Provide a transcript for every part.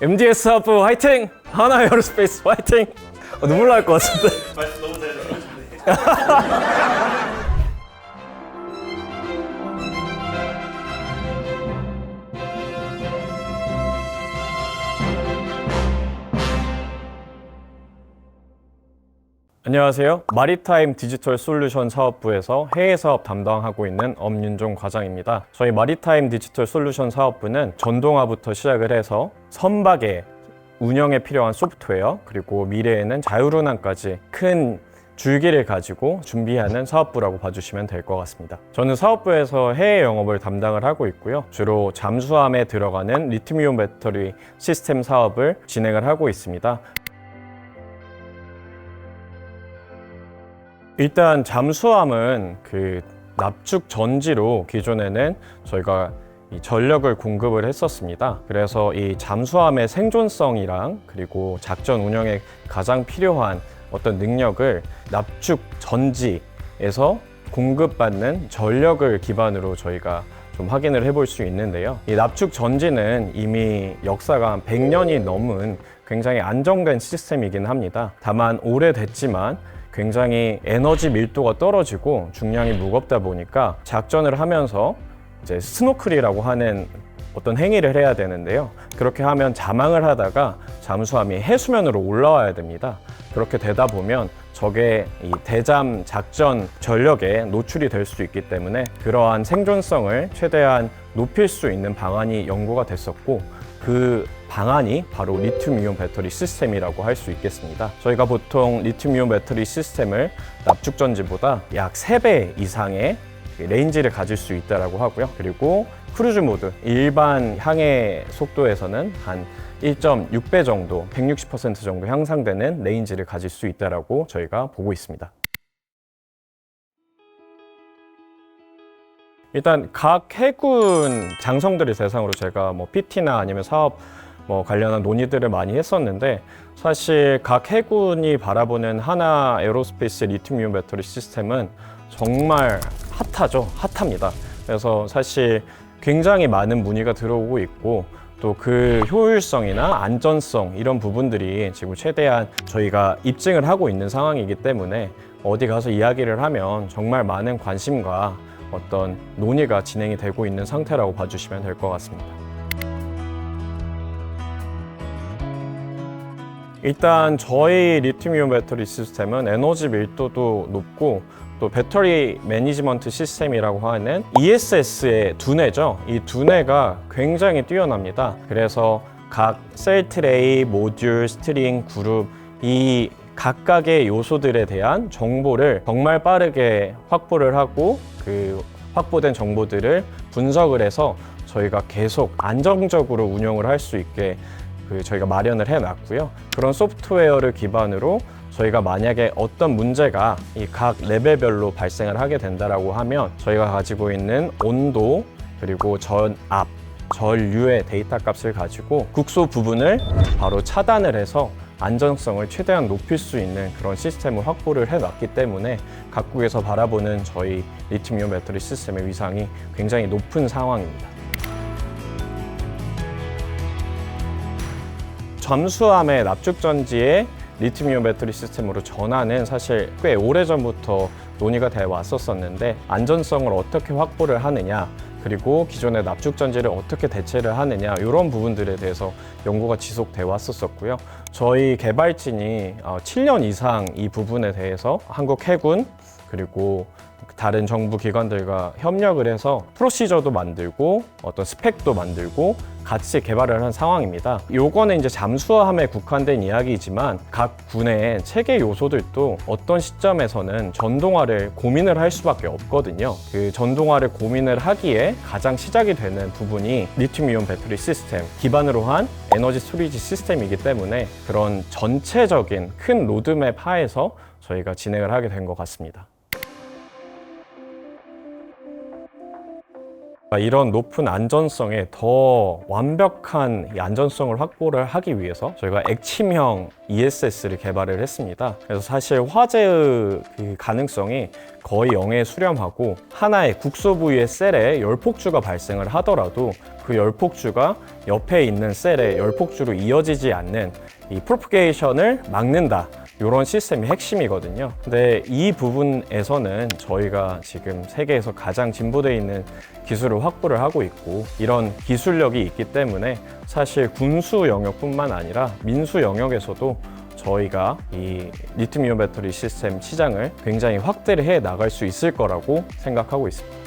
MDS 하프 화이팅! 하나 에어로스페이스 화이팅! 어, 눈물 날 것 같은데. 말씀 너무 잘 안녕하세요. 마리타임 디지털 솔루션 사업부에서 해외 사업 담당하고 있는 엄윤종 과장입니다. 저희 마리타임 디지털 솔루션 사업부는 전동화부터 시작을 해서 선박의 운영에 필요한 소프트웨어 그리고 미래에는 자율운항까지 큰 줄기를 가지고 준비하는 사업부라고 봐주시면 될 것 같습니다. 저는 사업부에서 해외 영업을 담당을 하고 있고요. 주로 잠수함에 들어가는 리튬이온 배터리 시스템 사업을 진행을 하고 있습니다. 일단 잠수함은 그 납축 전지로 기존에는 저희가 이 전력을 공급을 했었습니다. 그래서 이 잠수함의 생존성이랑 그리고 작전 운영에 가장 필요한 어떤 능력을 납축 전지에서 공급받는 전력을 기반으로 저희가 좀 확인을 해볼 수 있는데요. 이 납축 전지는 이미 역사가 한 100년이 넘은 굉장히 안정된 시스템이긴 합니다. 다만 오래됐지만 굉장히 에너지 밀도가 떨어지고 중량이 무겁다 보니까 작전을 하면서 이제 스노클이라고 하는 어떤 행위를 해야 되는데요. 그렇게 하면 자망을 하다가 잠수함이 해수면으로 올라와야 됩니다. 그렇게 되다 보면 적의 이 대잠 작전 전력에 노출이 될 수 있기 때문에 그러한 생존성을 최대한 높일 수 있는 방안이 연구가 됐었고 그 방안이 바로 리튬이온 배터리 시스템이라고 할 수 있겠습니다. 저희가 보통 리튬이온 배터리 시스템을 납축전지보다 약 3배 이상의 레인지를 가질 수 있다고 하고요. 그리고 크루즈 모드, 일반 항해 속도에서는 한 1.6배 정도, 160% 정도 향상되는 레인지를 가질 수 있다고 저희가 보고 있습니다. 일단 각 해군 장성들을 대상으로 제가 뭐 PT나 아니면 사업 뭐 관련한 논의들을 많이 했었는데 사실 각 해군이 바라보는 하나 에어로스페이스 리튬이온 배터리 시스템은 정말 핫하죠. 핫합니다. 그래서 사실 굉장히 많은 문의가 들어오고 있고 또 그 효율성이나 안전성 이런 부분들이 지금 최대한 저희가 입증을 하고 있는 상황이기 때문에 어디 가서 이야기를 하면 정말 많은 관심과 어떤 논의가 진행이 되고 있는 상태라고 봐주시면 될 것 같습니다. 일단 저희 리튬이온 배터리 시스템은 에너지 밀도도 높고 또 배터리 매니지먼트 시스템이라고 하는 ESS의 두뇌죠. 이 두뇌가 굉장히 뛰어납니다. 그래서 각 셀 트레이, 모듈, 스트링, 그룹 이 각각의 요소들에 대한 정보를 정말 빠르게 확보를 하고 그 확보된 정보들을 분석을 해서 저희가 계속 안정적으로 운영을 할 수 있게 그 저희가 마련을 해놨고요. 그런 소프트웨어를 기반으로 저희가 만약에 어떤 문제가 이 각 레벨별로 발생을 하게 된다라고 하면 저희가 가지고 있는 온도 그리고 전압, 전류의 데이터 값을 가지고 국소 부분을 바로 차단을 해서 안전성을 최대한 높일 수 있는 그런 시스템을 확보를 해놨기 때문에 각국에서 바라보는 저희 리튬이온 배터리 시스템의 위상이 굉장히 높은 상황입니다. 잠수함의 납축전지에 리튬이온 배터리 시스템으로 전환은 사실 꽤 오래전부터 논의가 돼 왔었었는데 안전성을 어떻게 확보를 하느냐 그리고 기존의 납축전지를 어떻게 대체를 하느냐 이런 부분들에 대해서 연구가 지속돼 왔었었고요. 저희 개발진이 7년 이상 이 부분에 대해서 한국 해군 그리고 다른 정부 기관들과 협력을 해서 프로시저도 만들고 어떤 스펙도 만들고 같이 개발을 한 상황입니다. 요거는 이제 잠수함에 국한된 이야기이지만 각 군의 체계 요소들도 어떤 시점에서는 전동화를 고민을 할 수밖에 없거든요. 그 전동화를 고민을 하기에 가장 시작이 되는 부분이 리튬이온 배터리 시스템 기반으로 한 에너지 스토리지 시스템이기 때문에 그런 전체적인 큰 로드맵 하에서 저희가 진행을 하게 된 것 같습니다. 이런 높은 안전성에 더 완벽한 이 안전성을 확보를 하기 위해서 저희가 액침형 ESS를 개발을 했습니다. 그래서 사실 화재의 그 가능성이 거의 0에 수렴하고 하나의 국소 부위의 셀에 열폭주가 발생을 하더라도 그 열폭주가 옆에 있는 셀에 열폭주로 이어지지 않는 이 프로프게이션을 막는다. 이런 시스템이 핵심이거든요. 근데 이 부분에서는 저희가 지금 세계에서 가장 진보되어 있는 기술을 확보를 하고 있고 이런 기술력이 있기 때문에 사실 군수 영역뿐만 아니라 민수 영역에서도 저희가 이 리튬이온 배터리 시스템 시장을 굉장히 확대를 해 나갈 수 있을 거라고 생각하고 있습니다.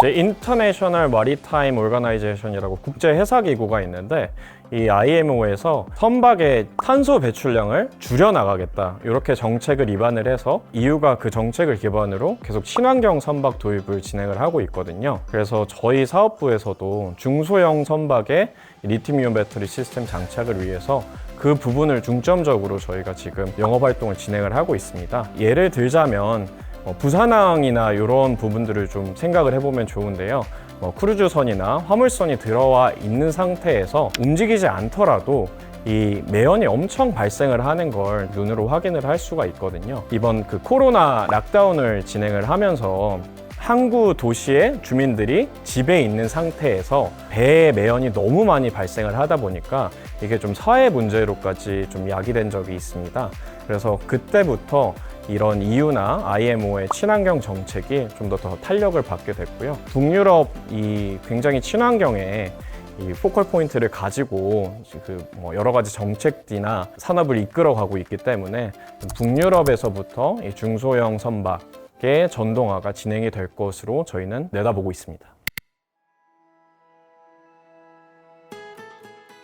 이제 인터내셔널 마리타임 오르가나이제이션이라고 국제 회사 기구가 있는데 이 IMO에서 선박의 탄소 배출량을 줄여 나가겠다 이렇게 정책을 입안을 해서 EU가 그 정책을 기반으로 계속 친환경 선박 도입을 진행을 하고 있거든요. 그래서 저희 사업부에서도 중소형 선박의 리튬이온 배터리 시스템 장착을 위해서 그 부분을 중점적으로 저희가 지금 영업 활동을 진행을 하고 있습니다. 예를 들자면 어, 부산항이나 이런 부분들을 좀 생각을 해보면 좋은데요. 뭐 크루즈선이나 화물선이 들어와 있는 상태에서 움직이지 않더라도 이 매연이 엄청 발생을 하는 걸 눈으로 확인을 할 수가 있거든요. 이번 그 코로나 락다운을 진행을 하면서 항구 도시의 주민들이 집에 있는 상태에서 배의 매연이 너무 많이 발생을 하다 보니까 이게 좀 사회 문제로까지 좀 야기된 적이 있습니다. 그래서 그때부터 이런 EU나 IMO의 친환경 정책이 좀 더 더 탄력을 받게 됐고요. 북유럽이 굉장히 친환경에 이 포컬 포인트를 가지고 그뭐 여러 가지 정책이나 산업을 이끌어가고 있기 때문에 북유럽에서부터 이 중소형 선박의 전동화가 진행이 될 것으로 저희는 내다보고 있습니다.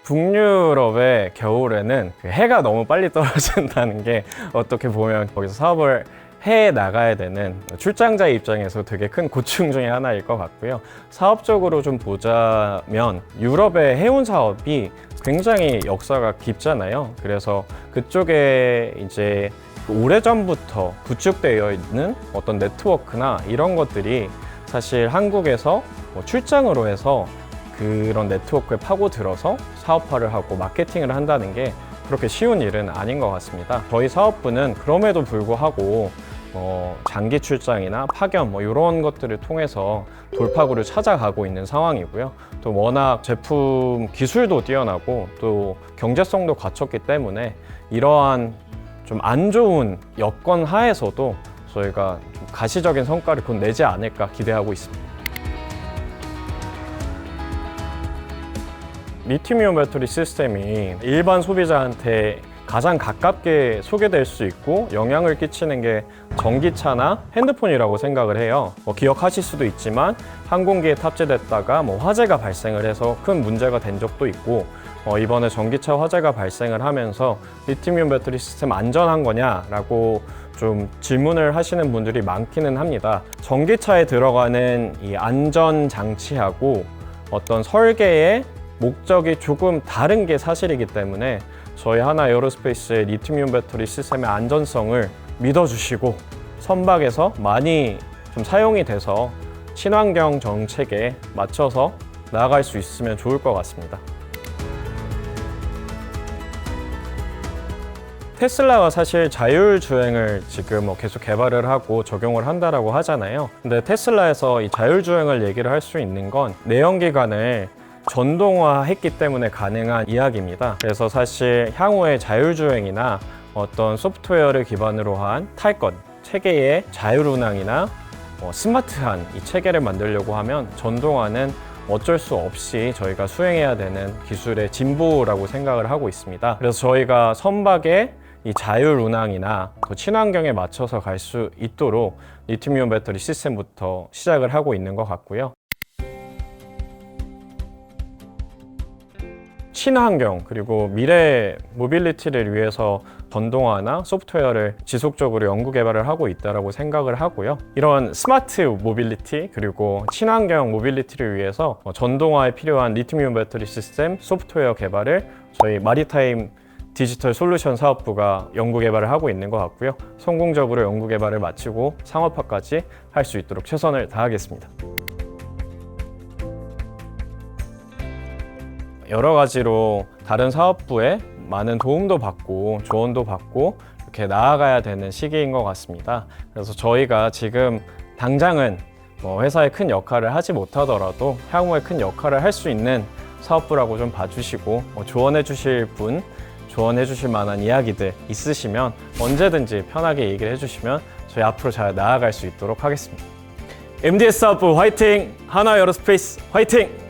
북유럽의 겨울에는 그 해가 너무 빨리 떨어진다는 게 어떻게 보면 거기서 사업을 해 나가야 되는 출장자의 입장에서 되게 큰 고충 중에 하나일 것 같고요. 사업적으로 좀 보자면 유럽의 해운 사업이 굉장히 역사가 깊잖아요. 그래서 그쪽에 이제 오래전부터 구축되어 있는 어떤 네트워크나 이런 것들이 사실 한국에서 뭐 출장으로 해서 그런 네트워크에 파고들어서 사업화를 하고 마케팅을 한다는 게 그렇게 쉬운 일은 아닌 것 같습니다. 저희 사업부는 그럼에도 불구하고 어, 장기 출장이나 파견 뭐 이런 것들을 통해서 돌파구를 찾아가고 있는 상황이고요. 또 워낙 제품 기술도 뛰어나고 또 경제성도 갖췄기 때문에 이러한 좀 안 좋은 여건 하에서도 저희가 좀 가시적인 성과를 곧 내지 않을까 기대하고 있습니다. 리튬이온 배터리 시스템이 일반 소비자한테 가장 가깝게 소개될 수 있고 영향을 끼치는 게 전기차나 핸드폰이라고 생각을 해요. 뭐 기억하실 수도 있지만 항공기에 탑재됐다가 뭐 화재가 발생을 해서 큰 문제가 된 적도 있고 어, 이번에 전기차 화재가 발생을 하면서 리튬이온 배터리 시스템 안전한 거냐라고 좀 질문을 하시는 분들이 많기는 합니다. 전기차에 들어가는 이 안전 장치하고 어떤 설계의 목적이 조금 다른 게 사실이기 때문에 저희 하나 에어로스페이스의 리튬이온 배터리 시스템의 안전성을 믿어주시고 선박에서 많이 좀 사용이 돼서 친환경 정책에 맞춰서 나아갈 수 있으면 좋을 것 같습니다. 테슬라가 사실 자율주행을 지금 뭐 계속 개발을 하고 적용을 한다라고 하잖아요. 근데 테슬라에서 이 자율주행을 얘기를 할 수 있는 건 내연기관을 전동화했기 때문에 가능한 이야기입니다. 그래서 사실 향후에 자율주행이나 어떤 소프트웨어를 기반으로 한 탈것, 체계의 자율운항이나 어, 스마트한 이 체계를 만들려고 하면 전동화는 어쩔 수 없이 저희가 수행해야 되는 기술의 진보라고 생각을 하고 있습니다. 그래서 저희가 선박의 이 자율 운항이나 또 친환경에 맞춰서 갈 수 있도록 리튬이온 배터리 시스템부터 시작을 하고 있는 것 같고요. 친환경 그리고 미래 모빌리티를 위해서 전동화나 소프트웨어를 지속적으로 연구 개발을 하고 있다고 생각을 하고요. 이런 스마트 모빌리티 그리고 친환경 모빌리티를 위해서 전동화에 필요한 리튬이온 배터리 시스템 소프트웨어 개발을 저희 마리타임 디지털 솔루션 사업부가 연구 개발을 하고 있는 것 같고요. 성공적으로 연구 개발을 마치고 상업화까지 할 수 있도록 최선을 다하겠습니다. 여러 가지로 다른 사업부에 많은 도움도 받고 조언도 받고 이렇게 나아가야 되는 시기인 것 같습니다. 그래서 저희가 지금 당장은 뭐 회사에 큰 역할을 하지 못하더라도 향후에 큰 역할을 할 수 있는 사업부라고 좀 봐주시고 뭐 조언해 주실 분, 조언해 주실 만한 이야기들 있으시면 언제든지 편하게 얘기를 해주시면 저희 앞으로 잘 나아갈 수 있도록 하겠습니다. MDS 사업부 화이팅! 하나 에어로스페이스 화이팅!